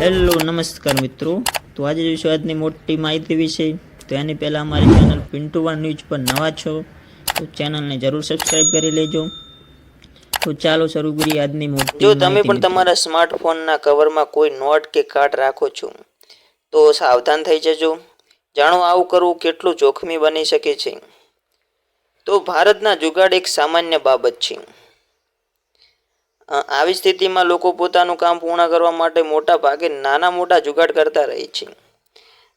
Hello નમસ્કાર મિત્રો. તો આજે જોઈશું આજની મોટી માહિતી વિશે તો એની પહેલાં અમારી ચેનલ પિન્ટુ વન ન્યૂઝ પર નવા છો તો ચેનલને જરૂર સબસ્ક્રાઈબ કરી લેજો. તો ચાલો શરૂ કરીએ આજની મોટી જો તમે પણ તમારા સ્માર્ટફોનના કવરમાં કોઈ નોટ કે કાર્ડ રાખો છો તો સાવધાન થઈ જજો. જાણો આવું કરવું કેટલું જોખમી બની શકે છે. તો ભારતના જુગાડ એક સામાન્ય બાબત છે. આવી સ્થિતિમાં લોકો પોતાનું કામ પૂર્ણ કરવા માટે મોટા ભાગે નાના મોટા જુગાડ કરતા રહે છે.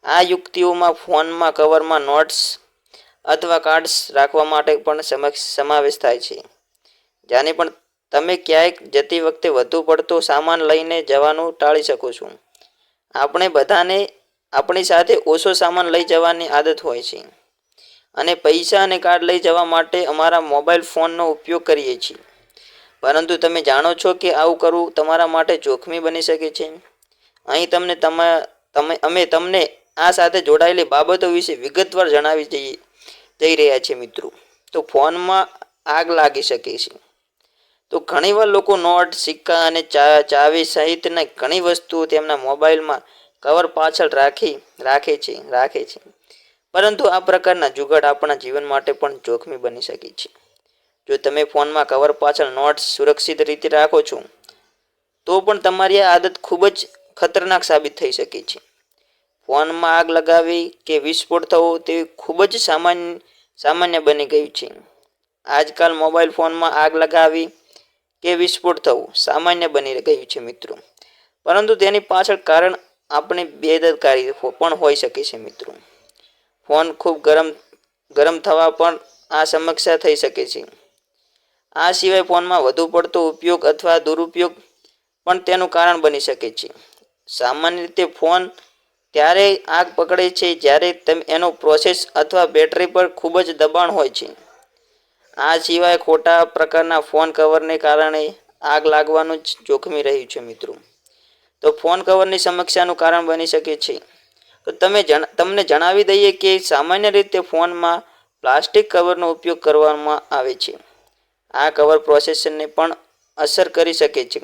આ યુક્તિઓમાં ફોનમાં કવરમાં નોટ્સ અથવા કાર્ડ્સ રાખવા માટે પણ સમક્ષ સમાવેશ થાય છે. જાણે પણ તમે ક્યાંક જતી વખતે વધુ પડતો સામાન લઈને જવાનું ટાળી શકો છો. આપણે બધાને આપણી સાથે ઓછો સામાન લઈ જવાની આદત હોય છે. અને પૈસા અને કાર્ડ લઈ જવા માટે અમારા મોબાઈલ ફોનનો ઉપયોગ કરીએ છીએ. પરંતુ તમે જાણો છો કે આવું કરવું તમારા માટે જોખમી બની શકે છે? અહીં તમને તમા અમે તમને આ સાથે જોડાયેલી બાબતો વિશે વિગતવાર જણાવી જઈએ જઈ રહ્યા છીએ મિત્રો. તો ફોનમાં આગ લાગી શકે છે. તો ઘણીવાર લોકો નોટ, સિક્કા અને ચા, ચાવી સહિતના ઘણી વસ્તુઓ તેમના મોબાઈલમાં કવર પાછળ રાખી, રાખે છે રાખે છે. પરંતુ આ પ્રકારના જુગાડ આપણા જીવન માટે પણ જોખમી બની શકે છે. જો તમે ફોનમાં કવર પાછળ નોટ્સ સુરક્ષિત રીતે રાખો છો, તો પણ તમારી આ આદત ખૂબ જ ખતરનાક સાબિત થઈ શકે છે. ફોનમાં આગ લગાવી કે વિસ્ફોટ થવો તે ખૂબ જ સામાન્ય સામાન્ય બની ગયું છે. આજકાલ મોબાઈલ ફોનમાં આગ લગાવી કે વિસ્ફોટ થવું સામાન્ય બની ગયું છે મિત્રો. પરંતુ તેની પાછળ કારણ આપણે બેદરકારી પણ હોઈ શકે છે મિત્રો. ફોન ખૂબ ગરમ ગરમ થવા પણ આ સમસ્યા થઈ શકે છે. આ સિવાય ફોનમાં વધુ પડતો ઉપયોગ અથવા દુરુપયોગ પણ તેનું કારણ બની શકે છે. સામાન્ય રીતે ફોન ત્યારે આગ પકડે છે જ્યારે તમે એનો પ્રોસેસ અથવા બેટરી પર ખૂબ જ દબાણ હોય છે. આ સિવાય ખોટા પ્રકારના ફોન કવરને કારણે આગ લાગવાનું જ જોખમી રહ્યું છે મિત્રો. તો ફોન કવરની સમસ્યાનું કારણ બની શકે છે. તો તમે તમને જણાવી દઈએ કે સામાન્ય રીતે ફોનમાં પ્લાસ્ટિક કવરનો ઉપયોગ કરવામાં આવે છે. આ કવર પ્રોસેસરને પણ અસર કરી શકે છે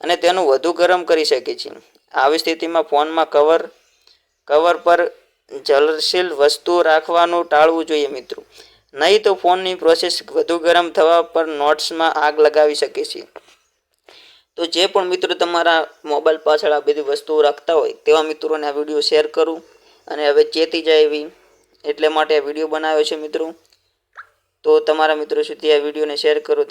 અને તેનું વધુ ગરમ કરી શકે છે. આવી સ્થિતિમાં ફોનમાં કવર કવર પર જલશીલ વસ્તુઓ રાખવાનું ટાળવું જોઈએ મિત્રો. નહીં તો ફોનની પ્રોસેસ વધુ ગરમ થવા પર નોટ્સમાં આગ લગાવી શકે છે. તો જે પણ મિત્રો તમારા મોબાઈલ પાછળ આ બધી વસ્તુઓ રાખતા હોય તેવા મિત્રોને આ વીડિયો શેર કરું અને હવે ચેતી જાય એવી એટલે માટે આ વીડિયો બનાવ્યો છે મિત્રો. તો તમારા મિત્રો સુધી આ વિડીયોને શેર કરો